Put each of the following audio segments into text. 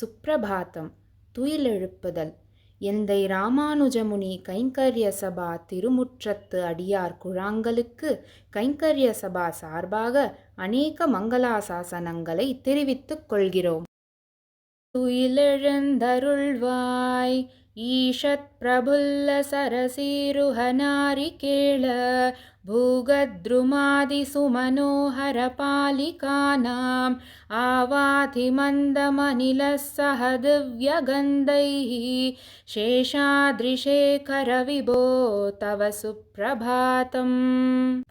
சுப்பிரபாதம் துயிலெழுப்புதல். எந்தை ராமானுஜமுனி கைங்கரிய சபா திருமுற்றத்து அடியார் குழாங்களுக்கு கைங்கரிய சபா சார்பாக அநேக மங்களாசாசனங்களை தெரிவித்துக் கொள்கிறோம். துயிலெழுந்தருள்வாய் ஈஷத் பிரபுல்ல सरसीरुहनारिकेळ भूगद्रुमादिसुमनोहरपालिकानाम् आवाधिमन्दमनिलः सह दिव्यगन्धैः சேஷாதிரிசேகர விபோ தவ சுப்பிரபாதம்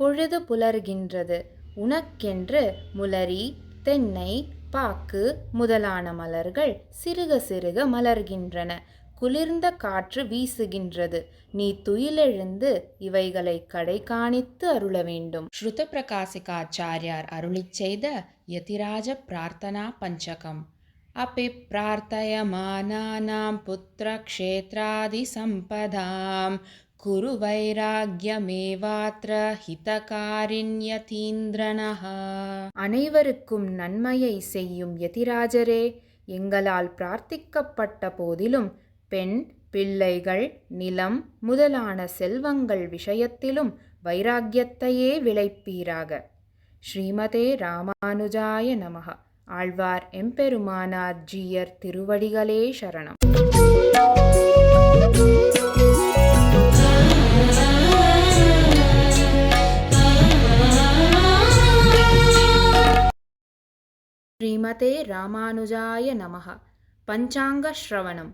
பொழுது புலர்கின்றது உனக்கென்று முலரி தென்னை பாக்கு முதலான மலர்கள் சிறுக சிறுக மலர்கின்றன குளிர்ந்த காற்று வீசுகின்றது நீ துயிலெழுந்து இவைகளை கடை காணித்து அருள வேண்டும் ஸ்ருத பிரகாசிகாச்சாரியார் அருளிச் செய்த யதிராஜ பிரார்த்தனா பஞ்சகம் अपि प्रार्थयमानानां पुत्रक्षेत्रादिसम्पदां कुरु வைராகியமேவாத்ர ஹிதகாரிண்யதீந்திரனः அனைவருக்கும் நன்மையை செய்யும் யதிராஜரே எங்களால் பிரார்த்திக்கப்பட்ட போதிலும் பெண் பிள்ளைகள் நிலம் முதலான செல்வங்கள் விஷயத்திலும் வைராக்கியத்தையே விளைப்பீராக. ஸ்ரீமதே ராமானுஜாய நமக. ஆழ்வார் எம்பெருமானார் ஜீயர் திருவடிகளே சரணம். ஸ்ரீமதே ராமானுஜாய நமக. பஞ்சாங்கஸ்ரவணம்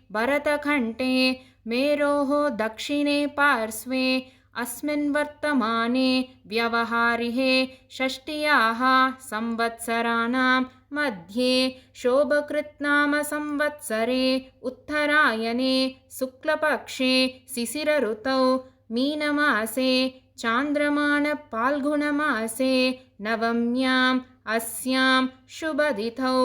भरतखण्डे मेरोः दक्षिणे पार्श्वे अस्मिन् वर्तमाने व्यवहारिहे षष्ट्याः संवत्सराणां मध्ये शोभकृत्नामसंवत्सरे उत्तरायणे शुक्लपक्षे शिशिरऋतौ मीनमासे चान्द्रमानपाल्गुणमासे नवम्याम् अस्यां शुभतिथौ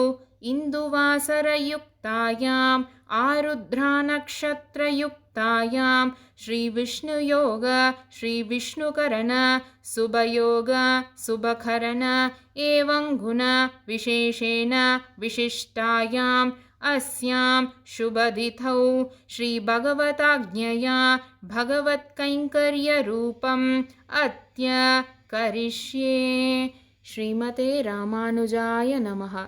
युक्तायाम् आरुद्रानक्षत्रयुक्तायां श्रीविष्णुयोग श्रीविष्णुकरण सुभयोग सुभकरण एवं गुण विशेषेण विशिष्टायाम् अस्यां शुभदिथौ श्रीभगवताज्ञया भगवत्कैङ्कर्यरूपम् अत्य करिष्ये श्रीमते रामानुजाय नमः।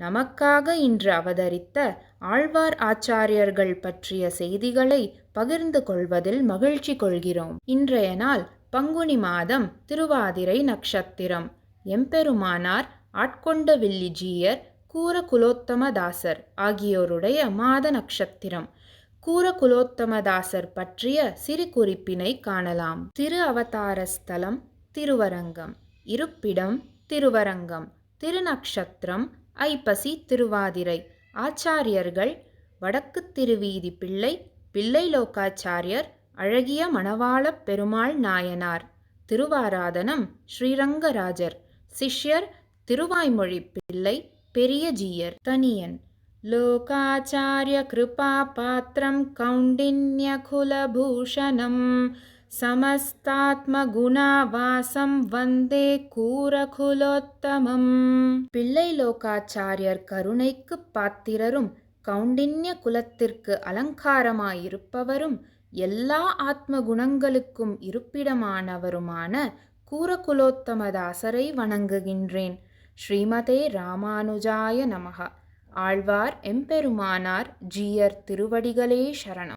நமக்காக இன்று அவதரித்த ஆழ்வார் ஆச்சாரியர்கள் பற்றிய செய்திகளை பகிர்ந்து கொள்வதில் மகிழ்ச்சி கொள்கிறோம். இன்றைய நாள் பங்குனி மாதம் திருவாதிரை நட்சத்திரம். எம்பெருமானார் ஆட்கொண்ட வில்லிஜீயர் கூர குலோத்தமதாசர் ஆகியோருடைய மாத நட்சத்திரம். கூரகுலோத்தமதாசர் பற்றிய சிறு குறிப்பினை காணலாம். திரு அவதார ஸ்தலம் திருவரங்கம். இருப்பிடம் திருவரங்கம். திருநக்ஷத்திரம் ஐப்பசி திருவாதிரை. ஆச்சாரியர்கள் வடக்கு திருவீதி பிள்ளை பிள்ளை லோகாச்சாரியர் அழகிய மணவாளப் பெருமாள் நாயனார். திருவாராதனம் ஸ்ரீரங்கராஜர். சிஷ்யர் திருவாய்மொழி பிள்ளை பெரியஜீயர் தனியன். லோகாச்சாரிய கிருபா பாத்திரம் கௌண்டின்யகுலபூஷணம் சமஸ்தாத்மகுணாவாசம் வந்தே கூரகுலோத்தமம். பிள்ளைலோகாச்சாரியர் கருணைக்கு பாத்திரரும் கௌண்டின்ய குலத்திற்கு அலங்காரமாயிருப்பவரும் எல்லா ஆத்ம குணங்களுக்கும் இருப்பிடமானவருமான கூரகுலோத்தமதாசரை வணங்குகின்றேன். ஸ்ரீமதே ராமானுஜாய நமகா. ஆழ்வார் எம்பெருமானார் ஜீயர் திருவடிகளே சரணம்.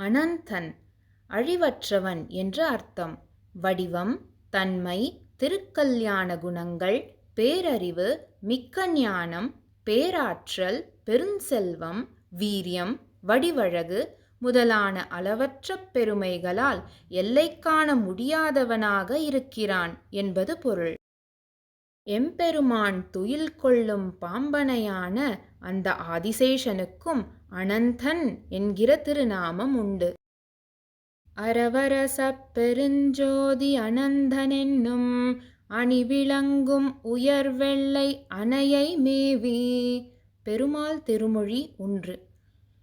அனந்தன் அழிவற்றவன் என்று அர்த்தம். வடிவம் தன்மை திருக்கல்யாண குணங்கள் பேரறிவு மிக்க ஞானம் பேராற்றல் பெருஞ்செல்வம் வீரியம் வடிவழகு முதலான அளவற்ற பெருமைகளால் எல்லை காண முடியாதவனாக இருக்கிறான் என்பது பொருள். எம்பெருமான் துயில் கொள்ளும் பாம்பனையான அந்த ஆதிசேஷனுக்கும் அனந்தன் என்கிற திருநாமம் உண்டு. அரவரச பெருஞ்சோதி அனந்தனென்னும் அணிவிளங்கும் உயர்வெள்ளை அணையை மேவி பெருமாள் திருமொழி ஒன்று.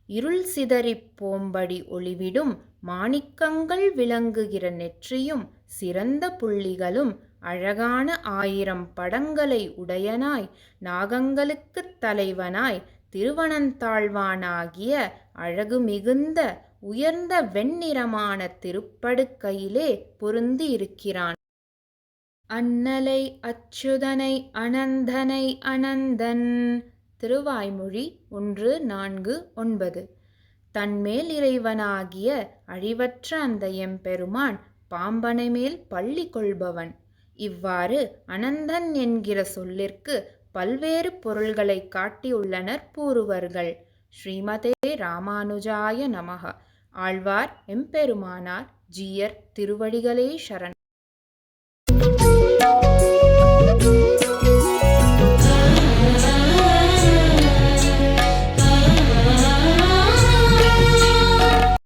இருள் சிதறிப் போம்படி ஒளிவிடும் மாணிக்கங்கள் விளங்குகிற நெற்றியும் சிறந்த புள்ளிகளும் அழகான ஆயிரம் படங்களை உடையனாய் நாகங்களுக்குத் தலைவனாய் திருவனந்தாழ்வானாகிய அழகு மிகுந்த உயர்ந்த வெண்ணிறமான திருப்படுக்கையிலே பொருந்தி இருக்கிறான் அன்னலை அச்சுதனை அனந்தனை அனந்தன். திருவாய்மொழி ஒன்று நான்கு ஒன்பது. தன்மேல் இறைவனாகிய அழிவற்ற அந்த எம்பெருமான் பாம்பனை மேல் பள்ளி கொள்பவன். இவ்வாறு அனந்தன் என்கிற சொல்லிற்கு பல்வேறு பொருள்களை காட்டியுள்ளனர் பூர்வர்கள். ஸ்ரீமதே ராமானுஜாய நமக. ஆழ்வார் எம்பெருமானார் ஜீயர் திருவடிகளே சரண்